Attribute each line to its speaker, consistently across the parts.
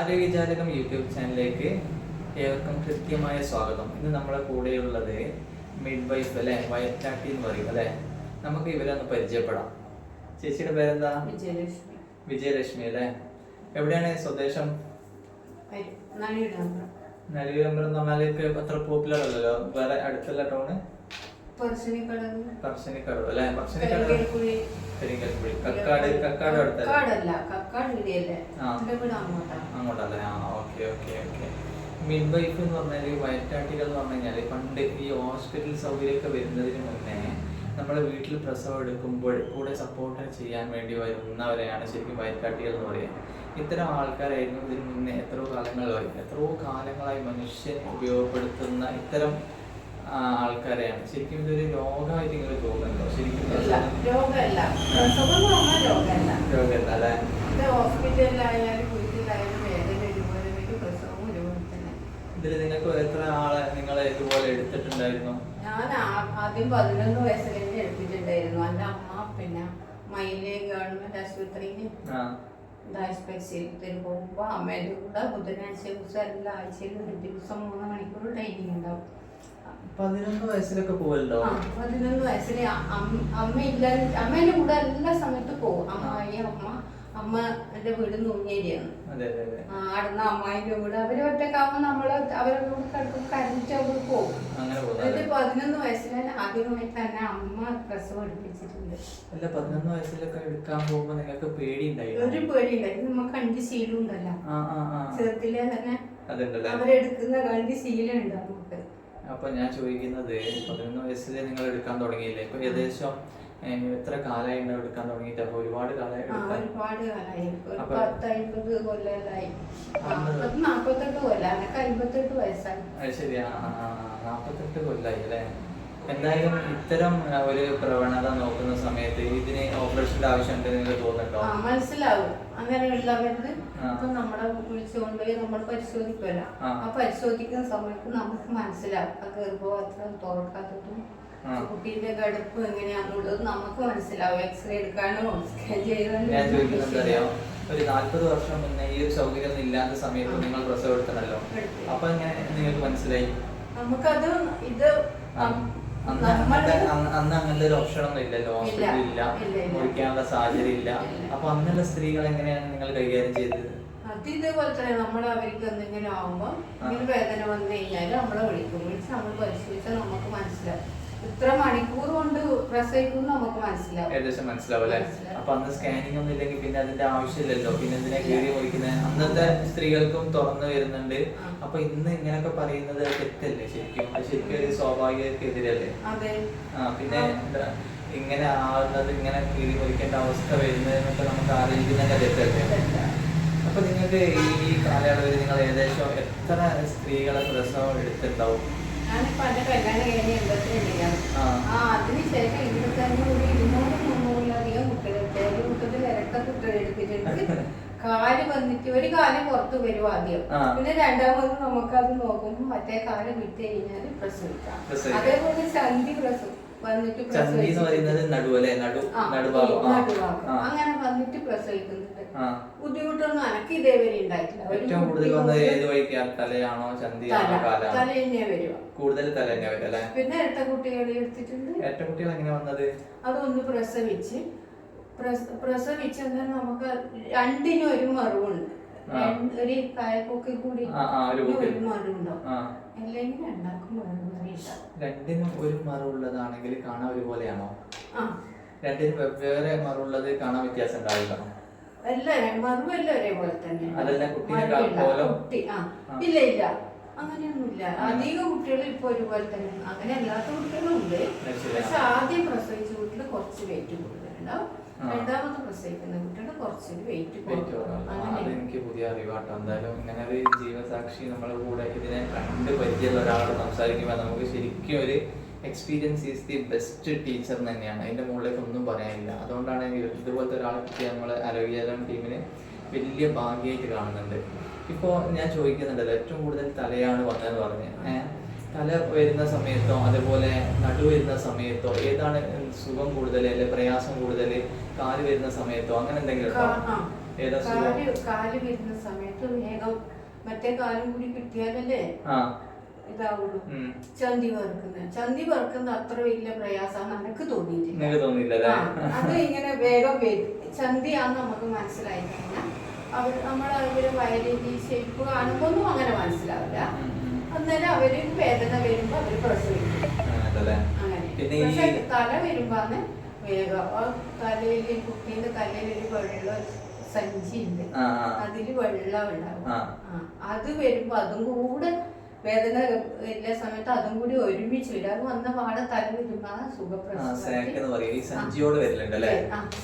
Speaker 1: ആരോഗ്യജാലകം YouTube ചാനലിലേക്ക് ഏവർക്കും കൃത്യമായ സ്വാഗതം. ഇന്ന് നമ്മളെ കൂടെയുള്ളത് മിഡ് വൈഫ് അല്ലെ? വയറ്റാട്ടി എന്ന് പറയും അല്ലെ? നമുക്ക് ഇവരെ ഒന്ന് പരിചയപ്പെടാം. ചേച്ചിയുടെ പേരെന്താ?
Speaker 2: വിജയലക്ഷ്മി.
Speaker 1: വിജയലക്ഷ്മി അല്ലെ? എവിടെയാണ് സ്വദേശം? നല്ലൂരമ്പലം എന്ന് പറഞ്ഞാൽ ഇപ്പൊ അത്ര പോപ്പുലർ അല്ലല്ലോ? വേറെ അടുത്തുള്ള ടൗണ്
Speaker 2: പറശ്ശിനിക്കടവ്
Speaker 1: പറശ്ശിനിക്കടവ് അല്ലെ? പറശ്ശിനിക്കടവ്
Speaker 2: കരിങ്കൽക്കുഴി
Speaker 1: പെരിങ്കൽക്കുഴി. കക്കാട് കക്കാട് അടുത്തല്ലേ?
Speaker 2: കക്കാടല്ല കക്കാട് ഇവിടെയല്ലേ.
Speaker 1: ആ.
Speaker 2: എന്റെ വീട് അങ്ങോട്ടാ.
Speaker 1: അങ്ങോട്ടല്ലേ? ആ okay okay okay. Midwife എന്ന് പറഞ്ഞാൽ വയറ്റാട്ടികൾ എന്ന് പറഞ്ഞു കഴിഞ്ഞാൽ പണ്ട് ഈ ഹോസ്പിറ്റൽ സൗകര്യമൊക്കെ വരുന്നതിന് മുന്നേ നമ്മുടെ വീട്ടിൽ പ്രസവം എടുക്കുമ്പോൾ കൂടെ സപ്പോർട്ട് ചെയ്യാൻ വേണ്ടി വരുന്നവരെയാണ് ശരിക്കും വയറ്റാട്ടികൾ എന്ന് പറയുക ഇത്തരം ആൾക്കാരായിരുന്നു ഇതിന് മുന്നേ എത്രയോ കാലങ്ങളായി. എത്രയോ കാലങ്ങളായി മനുഷ്യൻ ഉപയോഗപ്പെടുത്തുന്ന ഇത്തരം ആൾക്കാരെയാണ്. ശരിക്കും ഇതൊരു രോഗമായിട്ട് ഇങ്ങനെ തോന്നുന്നുണ്ടോ ശരിക്കും
Speaker 2: രോഗമല്ല. രോഗമല്ല.
Speaker 1: അല്ലേ?
Speaker 2: ഹോസ്പിറ്റലിലായാലും വീട്ടിലായാലും വേദന ഒരുപോലെ വരും പ്രസവം ഒരുപോലെ തന്നെ
Speaker 1: ഇതിൽ നിങ്ങൾക്ക് എത്ര ആളെ നിങ്ങളെ ഇതുപോലെ എടുത്തിട്ടുണ്ടായിരുന്നു?
Speaker 2: ഞാൻ ആദ്യം പതിനൊന്ന് വയസ്സിൽ തന്നെ എടുത്തിട്ടുണ്ടായിരുന്നു. എന്റെ അമ്മ പിന്നെ മൈലേ ഗവൺമെന്റ് ആശുപത്രിയിൽ പരിശീലനത്തിന് പോകുമ്പോൾ അമ്മേന്റെ കൂടെ ബുധനാഴ്ച ദിവസം എല്ലാ ആഴ്ചയിലും ഒരു ദിവസം മൂന്ന് മണിക്കൂർ ട്രെയിനിങ് ഉണ്ടാവും.
Speaker 1: പതിനൊന്ന് വയസ്സിലൊക്കെ പോവല്ലോ
Speaker 2: ആ പതിനൊന്ന് വയസ്സിലെ അമ്മ ഇല്ല അമ്മേന്റെ കൂടെ എല്ലാ സമയത്തും പോകും. അമ്മായി അമ്മ അമ്മ എന്റെ വീട് നുങ്ങേരിയാണ്
Speaker 1: അതെ അതെ അതെ.
Speaker 2: ആടുന്ന അമ്മായിന്റെ വീട് അവർ ഒറ്റക്കാവുമ്പോൾ നമ്മൾ അവരുടെ കൂടെ കിടക്കും കരഞ്ഞിട്ട് അവർ പോകും.
Speaker 1: അങ്ങനെ
Speaker 2: എന്നിട്ട്
Speaker 1: പോകുന്നത്
Speaker 2: പതിനൊന്ന് വയസ്സിൽ ആദ്യമായി തന്നെ അമ്മ പ്രസവം എടുപ്പിച്ചിട്ടുണ്ട്.
Speaker 1: അല്ല പതിനൊന്ന് വയസ്സിലൊക്കെ എടുക്കാൻ പോകുമ്പോ നിങ്ങൾക്ക് പേടി
Speaker 2: ഒരു
Speaker 1: ഉണ്ടായിരുന്നു
Speaker 2: നമുക്ക് കണ്ടി ശീലം ഉണ്ടല്ലോ.
Speaker 1: ആ ആ ആ.
Speaker 2: ചെറുതിലെ തന്നെ
Speaker 1: അതുണ്ടല്ലേ?
Speaker 2: അവരെടുക്കുന്ന ശീലം ശീലമുണ്ട് നമുക്ക്.
Speaker 1: അപ്പൊ ഞാൻ ചോദിക്കുന്നത് പതിനൊന്ന് വയസ്സിൽ നിങ്ങൾ എടുക്കാൻ തുടങ്ങിയില്ലേ? ഇപ്പൊ ഏകദേശം എത്ര കാലമായി ഉണ്ടാവും എടുക്കാൻ തുടങ്ങിയിട്ട്? അപ്പൊ ഒരുപാട് കാലമായി
Speaker 2: ഒരുപാട് ഒരു പത്ത് കൊല്ലമായി. കൊല്ലം. വയസ്സായി.
Speaker 1: കൊല്ലായി അല്ലേ? എന്തായാലും ഇത്തരം ഒരു പ്രവണത നോക്കുന്ന സമയത്ത് ഇതിന് ഓപ്പറേഷന്റെ ആവശ്യമുണ്ട് നിങ്ങൾക്ക് തോന്നുന്നുണ്ടോ?
Speaker 2: മനസ്സിലാവും.
Speaker 1: അങ്ങനെയുള്ളവരുടെ.
Speaker 2: ഇപ്പൊ നമ്മളെ വിളിച്ചുകൊണ്ടുപോയി നമ്മൾ പരിശോധിക്കുമല്ലോ
Speaker 1: ആ.
Speaker 2: പരിശോധിക്കുന്ന സമയത്ത് നമുക്ക് മനസ്സിലാവും. ആ ഗർഭപാത്രം തുറക്കാത്തതും. കുട്ടീന്റെ കടുപ്പ് എങ്ങനെയാണെന്നുള്ളത് നമുക്ക് മനസ്സിലാവും. എക്സ്റേ എടുക്കാനോ സ്കാൻ ചെയ്യാനോ
Speaker 1: ഞാൻ ചോദിക്കുന്നത് അറിയാം. ഒരു നാൽപ്പത് വർഷം മുന്നേ ഈ ഒരു സൗകര്യം ഒന്നും ഇല്ലാത്ത സമയത്ത് നിങ്ങൾ പ്രസവം എടുത്തണല്ലോ
Speaker 2: എടുത്തു.
Speaker 1: അപ്പൊ എങ്ങനെ നിങ്ങൾക്ക് മനസ്സിലായി?
Speaker 2: നമുക്കത് ഇത്
Speaker 1: അന്ന് അങ്ങനത്തെ ഒരു ഓപ്ഷൻ ഒന്നും ഇല്ലല്ലോ ഹോസ്പിറ്റൽ ഇല്ല. മുറിക്കാനുള്ള സാഹചര്യം ഇല്ല. അപ്പൊ അന്നുള്ള സ്ത്രീകൾ എങ്ങനെയാണ് നിങ്ങൾ കൈകാര്യം ചെയ്തത്?
Speaker 2: അത് ഇതേപോലെ തന്നെ നമ്മുടെ അവർക്ക് എന്തെങ്കിലും ആവുമ്പോൾ
Speaker 1: ആ.
Speaker 2: ഇങ്ങനെ വേദന വന്നു കഴിഞ്ഞാൽ നമ്മളെ വിളിക്കും. വിളിച്ച് നമ്മൾ പരിശോധിച്ചാൽ നമുക്ക് മനസ്സിലാവും. ഇത്ര മണിക്കൂർ കൊണ്ട് പ്രസവിക്കും നമുക്ക് മനസ്സിലാവും.
Speaker 1: ഏകദേശം മനസ്സിലാവും അല്ലെ? അപ്പൊ അന്ന് സ്കാനിങ് ഒന്നും ഇല്ലെങ്കിൽ പിന്നെ അതിന്റെ ആവശ്യമില്ലല്ലോ. പിന്നെ എന്തിനാ കീറി മുറിക്കുന്നത് അന്നത്തെ സ്ത്രീകൾക്കും തുറന്നു വരുന്നുണ്ട്. അപ്പൊ ഇന്ന് ഇങ്ങനൊക്കെ പറയുന്നത് തെറ്റല്ലേ ശരിക്കും? അത് ശരിക്കും ഒരു സ്വാഭാവികതക്കെതിരല്ലേ
Speaker 2: അതെ.
Speaker 1: ആ പിന്നെ എന്താ ഇങ്ങനെ ആവുന്നത് ഇങ്ങനെ കീറി മുറിക്കേണ്ട അവസ്ഥ വരുന്നതെന്നൊക്കെ നമുക്ക് ആലോചിക്കുന്നതിന്റെ തെറ്റല്ലേ? അപ്പൊ നിങ്ങൾക്ക് ഈ കാലയളവിൽ നിങ്ങൾ ഏകദേശം എത്ര സ്ത്രീകളെ പ്രസവം എടുത്തിട്ടുണ്ടാവും?
Speaker 2: ഞാനിപ്പോ എന്റെ കല്യാണം കഴിഞ്ഞ് എൺപത്തിരണ്ടിലാണ്
Speaker 1: ആ.
Speaker 2: ഇവിടെ തന്നെ ഒരു ഇരുന്നൂറ് മുന്നൂറിലധികം കുട്ടികൾ ഏഴ് കുട്ടികൾ ഇരട്ട കുട്ടികൾ എടുത്തിട്ടുണ്ട് കാൽ വന്നിട്ട് ഒരു കാൽ പുറത്ത് വരും ആദ്യം. പിന്നെ രണ്ടാമത് നമുക്കത് നോക്കുമ്പോൾ മറ്റേ കാൽ വിട്ട് കഴിഞ്ഞാൽ പ്രസവിക്കാം. അതേപോലെ ചന്തി പ്രസവം വന്നിട്ട്. ആ, അങ്ങനെ വന്നിട്ട് പ്രസവിക്കുന്നുണ്ട്
Speaker 1: ആ.
Speaker 2: ബുദ്ധിമുട്ടൊന്നും അനക്ക് ഇതേവരെ ഉണ്ടായിട്ടില്ല.
Speaker 1: ഏറ്റവും കൂടുതൽ വന്നത് ഏത് തലയാണോ ചന്തിയാണോ
Speaker 2: തല.
Speaker 1: കാലാണോ?
Speaker 2: തല തന്നെ വരിക
Speaker 1: കൂടുതൽ തല തന്നെ വരും അല്ലെ?
Speaker 2: പിന്നെ ഇരട്ട കുട്ടികളെ എടുത്തിട്ടുണ്ട്.
Speaker 1: കുട്ടികൾ എങ്ങനെ വന്നത്?
Speaker 2: അതൊന്ന് പ്രസവിച്ച്. പ്രസവിച്ച പ്രസവിച്ച് നമുക്ക് രണ്ടിനും ഒരു മറിവുണ്ട്. ഒരു കായപ്പൊക്കെ കൂടി
Speaker 1: ഒരു
Speaker 2: മറിവുണ്ടാവും അല്ലെങ്കിൽ രണ്ടാക്കും
Speaker 1: രണ്ടിനും ഒരു മറിവുള്ളതാണെങ്കിൽ കാണാൻ ഒരുപോലെയാണോ?
Speaker 2: ആ.
Speaker 1: രണ്ടിനും വെവ്വേറെ മറിവുള്ളത് കാണാൻ വ്യത്യാസം ഉണ്ടാവില്ല.
Speaker 2: അല്ല മറിവല്ല ഒരേപോലെ തന്നെ? കുട്ടി ആ. ഇല്ല ഇല്ല. അങ്ങനെയൊന്നുമില്ല. അധികം കുട്ടികൾ ഇപ്പൊ ഒരുപോലെ തന്നെ. അങ്ങനെ അല്ലാത്ത കുട്ടികളും ഉണ്ട് പക്ഷെ ആദ്യം പ്രസവിച്ച കുട്ടികൾ കുറച്ച് വെയിറ്റ് കൂടുതലുണ്ടാവും. രണ്ടാമത് പ്രസവിക്കുന്ന കുട്ടികൾ കുറച്ച് വെയിറ്റ്
Speaker 1: വെയിറ്റ് എനിക്ക് പുതിയ അറിവാട്ടോ. എന്തായാലും ഇങ്ങനെ ഒരു ജീവസാക്ഷി നമ്മളെ കൂടെ ഇതിനെ കണ്ട് പരിചയമുള്ള ഒരാളോട് സംസാരിക്കുമ്പോൾ നമുക്ക് ശരിക്കും ഒരു experience is the best teacher തന്നെയാണ്. അതിന്റെ മുകളിലേക്ക് ഒന്നും പറയാനില്ല. അതുകൊണ്ടാണ് ഇതുപോലത്തെ ഒരാളെ പറ്റി നമ്മൾ ആരോഗ്യജാലം ടീമിന് വലിയ ഭാഗ്യമായിട്ട് കാണുന്നുണ്ട്. ഇപ്പോൾ ഞാൻ ചോദിക്കുന്നുണ്ടല്ലോ ഏറ്റവും കൂടുതൽ തലയാണ് വന്നതെന്ന് പറഞ്ഞ്. തല വരുന്ന സമയത്തോ അതുപോലെ നടു വരുന്ന സമയത്തോ ഏതാണ് സുഖം കൂടുതൽ അല്ലെ പ്രയാസം കൂടുതൽ കാൽ വരുന്ന സമയത്തോ അങ്ങനെ എന്തെങ്കിലും. ഏതാ സുഖം?
Speaker 2: കാൽ വരുന്ന സമയത്ത് വേഗം മറ്റേ കാലും കൂടി കിട്ടിയാലല്ലേ?
Speaker 1: ആ.
Speaker 2: ഇതാവുള്ളൂ. ചന്തി വറുക്കുന്നത് ചന്തി വറുക്കുന്ന അത്ര വലിയ പ്രയാസമാണ് എനിക്ക് തോന്നിയിട്ടില്ല. അത് ഇങ്ങനെ വേഗം വരും. ചന്തിയാന്ന് നമുക്ക് മനസ്സിലായി കഴിഞ്ഞാൽ അവർ നമ്മൾ അവർ വയലിന്റെ ഷേപ്പ് കാണുമ്പോൾ ഒന്നും അങ്ങനെ മനസ്സിലാവില്ല. അന്നേരം അവർ വേദന വരുമ്പോ അവർ പ്രസവിക്കും. അങ്ങനെ. തല വരുമ്പോന്ന് വേഗം. തലയിൽ കുട്ടീന്റെ തലയിൽ ഒരു വെള്ള സഞ്ചി ഉണ്ട്
Speaker 1: ആ ആ.
Speaker 2: അതിൽ വെള്ളം ഉണ്ടാവും അത് വരുമ്പോ അതും കൂടെ വേദന എല്ലാ സമയത്ത് അതും കൂടി ഒരുമിച്ച് വരും. അത് വന്ന പാടെ തല വരുമ്പോ ആ
Speaker 1: സഞ്ചിയോട്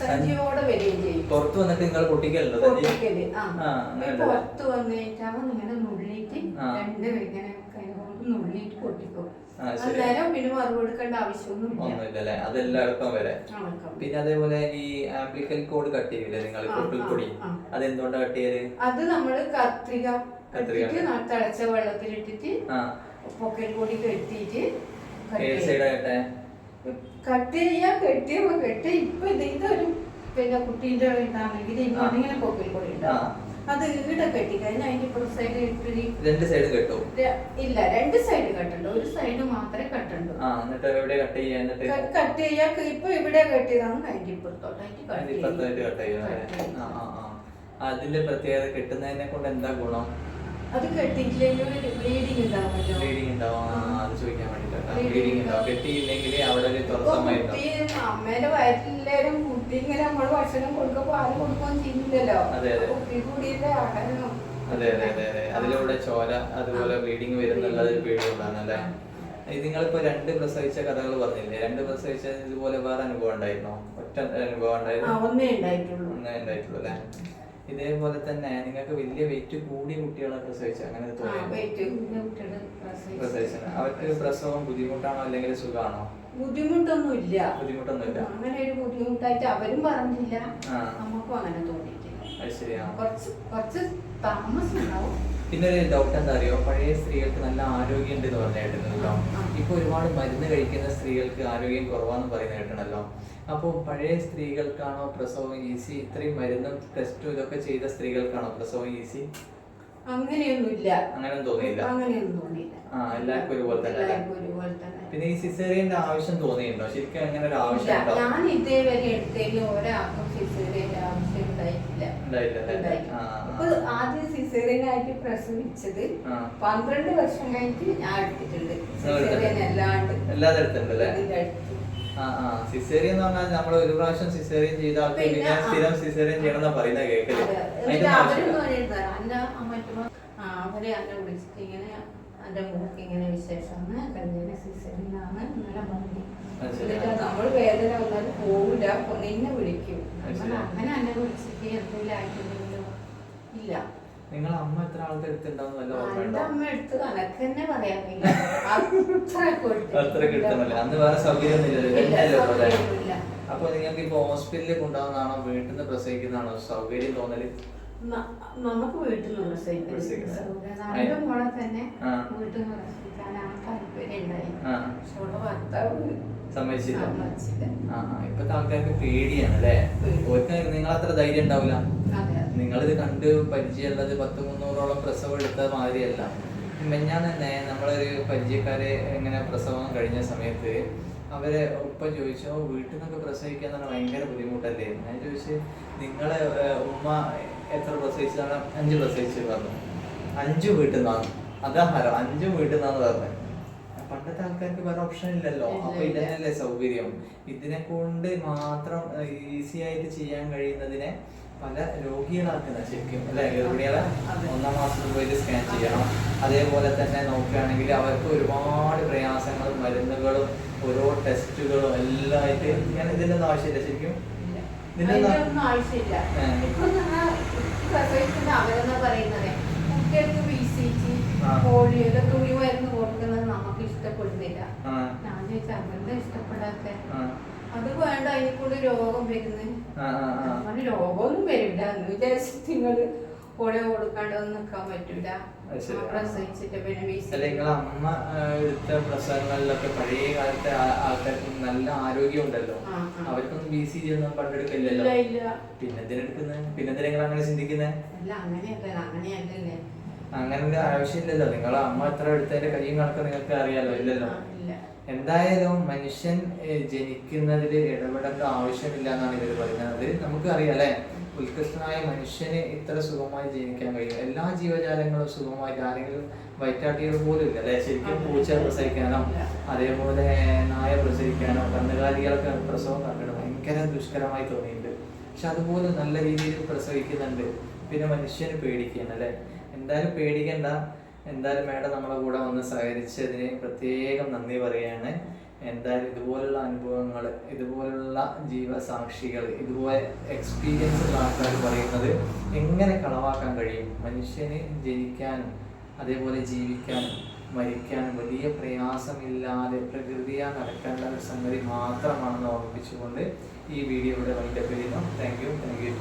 Speaker 2: സഞ്ചിയോടെ വരികയും ചെയ്യും.
Speaker 1: പുറത്ത് വന്നിട്ട് നിങ്ങൾ പൊട്ടിക്കലുണ്ടോ
Speaker 2: പൊട്ടിക്കൽ. ആ. വന്നിട്ടാണ് ഇങ്ങനെ നുള്ളിയിട്ട്. രണ്ട് ഇങ്ങനെ നുള്ളിയിട്ട് പൊട്ടിക്കും. അന്നേരം പിന്നെ മറു കൊടുക്കേണ്ട ആവശ്യമൊന്നുമില്ല
Speaker 1: വരെ. പിന്നെ അതേപോലെ ഈ ആംപ്ലിക്കൽ കോഡ് കട്ട് ചെയ്യൂലേ നിങ്ങൾ പൊട്ടിൽ പൊടി.
Speaker 2: ആ.
Speaker 1: അതെന്തുകൊണ്ടാ കട്ട് ചെയ്യൽ?
Speaker 2: അത് നമ്മൾ കത്രിക തിളച്ച വെള്ളത്തിലിട്ടിട്ട് പൊക്കൽ പൊടി കെട്ടിയിട്ട്
Speaker 1: കട്ടെ
Speaker 2: കട്ട് ചെയ്യാ കെട്ടിയപ്പോ കെട്ടി. ഇപ്പൊ ഇത് ഇതൊരു പിന്നെ കുട്ടീന്റെ ഇതാണെങ്കിൽ ഇങ്ങനെ പൊക്കൽ ഉണ്ടാവും അത് ഈടെ കെട്ടി കഴിഞ്ഞാൽ അതിന്റെ ഇപ്പുറം സൈഡ് ഇട്ടിരി
Speaker 1: രണ്ട് സൈഡ് കെട്ടോ?
Speaker 2: ഇല്ല രണ്ട് സൈഡ് കട്ടുണ്ട്. ഒരു സൈഡ് മാത്രമേ
Speaker 1: എവിടെ കട്ട് ചെയ്യാ
Speaker 2: കട്ട് ഇപ്പൊ ഇവിടെ കെട്ടിയതാണ് അതിന്റെ
Speaker 1: ഇപ്പുറത്തോട്ട് കട്ട് അതിന്റെ പ്രത്യേകത കെട്ടുന്നതിനെ കൊണ്ട് എന്താ ഗുണം?
Speaker 2: അത് കെട്ടിയില്ലെങ്കിൽ ബ്ലീഡിംഗ് ഉണ്ടാവുമല്ലോ.
Speaker 1: ബ്ലീഡിംഗ് ഉണ്ടാവും. ആ, അത് ചോദിക്കാൻ വേണ്ടിട്ടാ
Speaker 2: Bleeding
Speaker 1: ബ്ലീഡിങ് ഉണ്ടാവും.
Speaker 2: ഉണ്ടാവും.
Speaker 1: കെട്ടിയില്ലെങ്കിൽ അവിടെ ഒരു
Speaker 2: ഇപ്പൊ
Speaker 1: തുറസമായിട്ടുണ്ടാവും
Speaker 2: കുട്ടി അമ്മേന്റെ വയറ്റിലെല്ലാരും കുട്ടി ഇങ്ങനെ നമ്മൾ ഭക്ഷണം കൊടുക്കുമ്പോ പാൽ കൊടുക്കുകയും ചെയ്യുന്നില്ലല്ലോ.
Speaker 1: അതെ, അതെ.
Speaker 2: കുട്ടി ആഹാരം
Speaker 1: അതെ അതെ അതെ അതെ. അതിലൂടെ ചോര അതുപോലെ ബ്ലീഡിങ് വരുന്നുള്ളത് ഒരു പേടിയുള്ളതാണ് അല്ലേ? നിങ്ങളിപ്പോ രണ്ട് പ്രസവിച്ച കഥകൾ പറഞ്ഞില്ലേ? രണ്ട് പ്രസവിച്ച ഇതുപോലെ വേറെ അനുഭവം ഉണ്ടായിരുന്നോ? ഒറ്റ അനുഭവം ഉണ്ടായിരുന്നു?
Speaker 2: ഒന്നേ ഉണ്ടായിട്ടുള്ളൂ.
Speaker 1: ഒന്നേ ഉണ്ടായിട്ടുള്ളൂ അല്ലേ? ഇതേപോലെ തന്നെ നിങ്ങൾക്ക് വലിയ വെയിറ്റ് കൂടിയ കുട്ടികളെ പ്രസവിച്ചു അങ്ങനെ
Speaker 2: പ്രസവിച്ചു.
Speaker 1: അവർക്ക് പ്രസവം ബുദ്ധിമുട്ടാണോ അല്ലെങ്കിൽ സുഖമാണോ
Speaker 2: ബുദ്ധിമുട്ടൊന്നും ഇല്ല
Speaker 1: ബുദ്ധിമുട്ടൊന്നുമില്ല.
Speaker 2: അങ്ങനെ ഒരു ബുദ്ധിമുട്ടായിട്ട് അവരും പറഞ്ഞില്ല. നമുക്കും അങ്ങനെ
Speaker 1: അത് ശരിയാണ്?
Speaker 2: കുറച്ച് കുറച്ച് താമസം ഉണ്ടാവും
Speaker 1: പിന്നെ ഒരു ഡൗട്ട് എന്താ അറിയോ പഴയ സ്ത്രീകൾക്ക് നല്ല ആരോഗ്യം ഉണ്ട് എന്ന് പറഞ്ഞ കേട്ടിട്ടുണ്ടല്ലോ
Speaker 2: ആ, ആ.
Speaker 1: ഇപ്പൊ ഒരുപാട് മരുന്ന് കഴിക്കുന്ന സ്ത്രീകൾക്ക് ആരോഗ്യം കുറവാന്ന് പറയുന്ന കേട്ടണല്ലോ അപ്പോൾ പഴയ സ്ത്രീകൾക്കാണോ പ്രസവം ഈസി? ഇത്രയും മരുന്നും ടെസ്റ്റും ഇതൊക്കെ ചെയ്ത സ്ത്രീകൾക്കാണോ പ്രസവം ഈസി?
Speaker 2: അങ്ങനെയൊന്നുമില്ല.
Speaker 1: അങ്ങനെയൊന്നും തോന്നിയില്ല.
Speaker 2: അങ്ങനെയൊന്നും തോന്നിയില്ല.
Speaker 1: ആ, എല്ലാവർക്കും ഒരുപോലെ തന്നെ പിന്നെ ഈ സിസേറിയന്റെ ആവശ്യം തോന്നിയിട്ടുണ്ടോ? ശരിക്കും അങ്ങനെ ഒരു ആവശ്യം
Speaker 2: ഞാൻ ഇതേവരെ എടുത്തതിൽ ഒരാൾക്കും സിസേറിയന്റെ ആവശ്യം ഉണ്ടായിട്ടില്ല. ഇപ്പൊ ആദ്യം സിസേറിയൻ ആയിട്ട് പ്രസവിച്ചത്. പന്ത്രണ്ട് വർഷം കഴിഞ്ഞിട്ട് ഞാൻ എടുത്തിട്ടുണ്ട്? സിസേറിയൻ അല്ലാണ്ട്.
Speaker 1: സിസേറിയൻ എന്ന് പറഞ്ഞാൽ നമ്മൾ ഒരു പ്രാവശ്യം സിസേറിയൻ ചെയ്ത ആൾക്ക്
Speaker 2: പിന്നെ,
Speaker 1: സ്ഥിരം സിസേറിയൻ ചെയ്യണം എന്നാ പറയുന്ന
Speaker 2: മറ്റു അവരെ എന്നെ വിളിച്ചിട്ട് ഇങ്ങനെ എന്റെ മോക്ക് ഇങ്ങനെ വിശേഷമാണ്. കല്യാണ സീസണിലാണ് നല്ല പറഞ്ഞു എന്നിട്ട് നമ്മൾ വേദന വന്നാൽ പോവില്ല. അപ്പൊ നിന്നെ വിളിക്കും. അങ്ങനെ എന്നെ വിളിച്ചിട്ട് എന്തെങ്കിലും ആയിട്ടുണ്ടെങ്കിലോ ഇല്ല.
Speaker 1: നിങ്ങൾ അമ്മ എത്ര ആൾക്ക് എടുത്തിട്ടുണ്ടാവും
Speaker 2: അമ്മ എടുത്ത് കണക്ക് തന്നെ പറയാൻ.
Speaker 1: അന്ന് വേറെ സൗകര്യം അപ്പൊ നിങ്ങൾക്ക് ഇപ്പൊ ഹോസ്പിറ്റലിൽ കൊണ്ടുപോകുന്നതാണോ? വീട്ടിൽ നിന്ന് പ്രസവിക്കുന്നതാണോ? സൗകര്യം
Speaker 2: തോന്നൽ? നമുക്ക് വീട്ടിലുള്ള പ്രസവിക്കുന്നത്. മോളെ തന്നെ. വീട്ടിൽ താല്പര്യം ഉണ്ടായി പക്ഷെ ഭർത്താവ്
Speaker 1: സമ്മതിച്ചില്ല. ഇപ്പത്തെ ആൾക്കാർക്ക് പേടിയാണ് അല്ലേ. ഓർക്ക് നിങ്ങൾ അത്ര ധൈര്യം ഉണ്ടാവില്ല. നിങ്ങളിത് കണ്ട് പരിചയമുള്ളത് പത്ത് മുന്നൂറോളം പ്രസവം എടുത്ത മാതിരിയല്ല. ഞാൻ തന്നെ നമ്മളൊരു പരിചയക്കാരെ ഇങ്ങനെ പ്രസവം കഴിഞ്ഞ സമയത്ത് അവരെ ഉപ്പ ചോദിച്ചു "ഓ, വീട്ടിൽ നിന്നൊക്കെ പ്രസവിക്കാൻ തന്നെ ഭയങ്കര ബുദ്ധിമുട്ടല്ലേ? ഞാൻ ചോദിച്ചു നിങ്ങളെ ഉമ്മ എത്ര പ്രസവിച്ചതാണ്? അഞ്ച് പ്രസവിച്ചു പറഞ്ഞു. അഞ്ച് വീട്ടിൽ നിന്നാണ് അതാ ഹരം അഞ്ചു വീട്ടിൽ നിന്നാന്ന് പറഞ്ഞത് പണ്ടത്തെ ആൾക്കാർക്ക് വേറെ ഓപ്ഷൻ ഇല്ലല്ലോ.
Speaker 2: ഇല്ല,
Speaker 1: അപ്പൊ. ഇതന്നെയല്ലേ സൗകര്യം. ഇതിനെ കൊണ്ട് മാത്രം ഈസി ആയിട്ട് ചെയ്യാൻ കഴിയുന്നതിനെ പല രോഗികളാക്കുന്ന ശരിക്കും അല്ലെ? ഗർഭിണികളെ. ഒന്നാം മാസത്തിൽ പോയിട്ട് സ്കാൻ ചെയ്യണം. അതേപോലെ തന്നെ നോക്കുകയാണെങ്കിൽ അവർക്ക് ഒരുപാട് പ്രയാസങ്ങളും മരുന്നുകളും ഓരോ ടെസ്റ്റുകളും എല്ലാം ആയിട്ട് ഞാൻ ഇതിന്റെ ഒന്നും ആവശ്യമില്ല. ശരിക്കും
Speaker 2: നമുക്ക് ഇഷ്ടപ്പെടുന്നില്ല. ഞാൻ ചോദിച്ചാൽ അവരുടെ ഇഷ്ടപ്പെടാത്ത? അത് വേണ്ട അതിൽ കൂടെ രോഗം വരുന്നത് രോഗമൊന്നും വരില്ല. എന്ന് വിചാരിച്ചിട്ട് നിങ്ങൾ പോളിയോ കൊടുക്കാണ്ട് നിൽക്കാൻ പറ്റൂല. പ്രസവിച്ചിട്ട് പിന്നെ
Speaker 1: അമ്മ എടുത്ത പ്രസവങ്ങളിലൊക്കെ പഴയ കാലത്തെ ആൾക്കാർക്ക് നല്ല ആരോഗ്യം ഉണ്ടല്ലോ. അവർക്കൊന്നും ബി സി ജി ഒന്നും പണ്ടെടുക്കില്ലല്ലോ പിന്നെ എന്തിനെടുക്കുന്നത് പിന്നെ എന്തിനാ അങ്ങനെ ചിന്തിക്കുന്നത്
Speaker 2: അല്ല അങ്ങനെയല്ല
Speaker 1: അങ്ങനെ ഒരു ആവശ്യമില്ലല്ലോ. നിങ്ങളെ അമ്മ എത്ര എടുത്തതിന്റെ കയ്യും കണക്ക് നിങ്ങൾക്ക് അറിയാലോ? ഇല്ലല്ലോ. എന്തായാലും മനുഷ്യൻ ജനിക്കുന്നതിൽ ഇടപെടേണ്ട ആവശ്യമില്ല എന്നാണ് ഇവർ പറയുന്നത്. നമുക്ക് അറിയാം അല്ലെ? ഉത്കൃഷ്ടനായ മനുഷ്യന് ഇത്ര സുഖമായി ജീവിക്കാൻ കഴിയും. എല്ലാ ജീവജാലങ്ങളും സുഖമായിട്ട് ആരെങ്കിലും വയറ്റാട്ടികൾ പോലും ഇല്ല അല്ലെ? ശരിക്കും പൂച്ച പ്രസവിക്കാനോ അതേപോലെ നായ പ്രസവിക്കാനോ കന്നുകാലികൾക്ക് പ്രസവം കണ്ടിട്ട് ഭയങ്കര ദുഷ്കരമായി തോന്നിയിട്ടുണ്ട്. പക്ഷെ അതുപോലെ നല്ല രീതിയിൽ പ്രസവിക്കുന്നുണ്ട്. പിന്നെ മനുഷ്യന് പേടിക്കുകയാണ് അല്ലെ? എന്തായാലും പേടിക്കണ്ട. എന്തായാലും മേഡം നമ്മളെ കൂടെ വന്ന് സഹകരിച്ചതിന് പ്രത്യേകം നന്ദി പറയുകയാണ് എന്തായാലും ഇതുപോലുള്ള അനുഭവങ്ങൾ ഇതുപോലുള്ള ജീവസാക്ഷികൾ ഇതുപോലെ എക്സ്പീരിയൻസ് ഉള്ള ആൾക്കാർ പറയുന്നത് എങ്ങനെ കളവാക്കാൻ കഴിയും? മനുഷ്യന് ജനിക്കാനും അതേപോലെ ജീവിക്കാനും മരിക്കാനും വലിയ പ്രയാസമില്ലാതെ പ്രകൃതിയാ നടക്കേണ്ട ഒരു സംഗതി മാത്രമാണെന്ന് ഓർമ്മിപ്പിച്ചുകൊണ്ട് ഈ വീഡിയോ ഇവിടെ വൈൻഡപ്പ് ചെയ്യുന്നു. Thank you thank U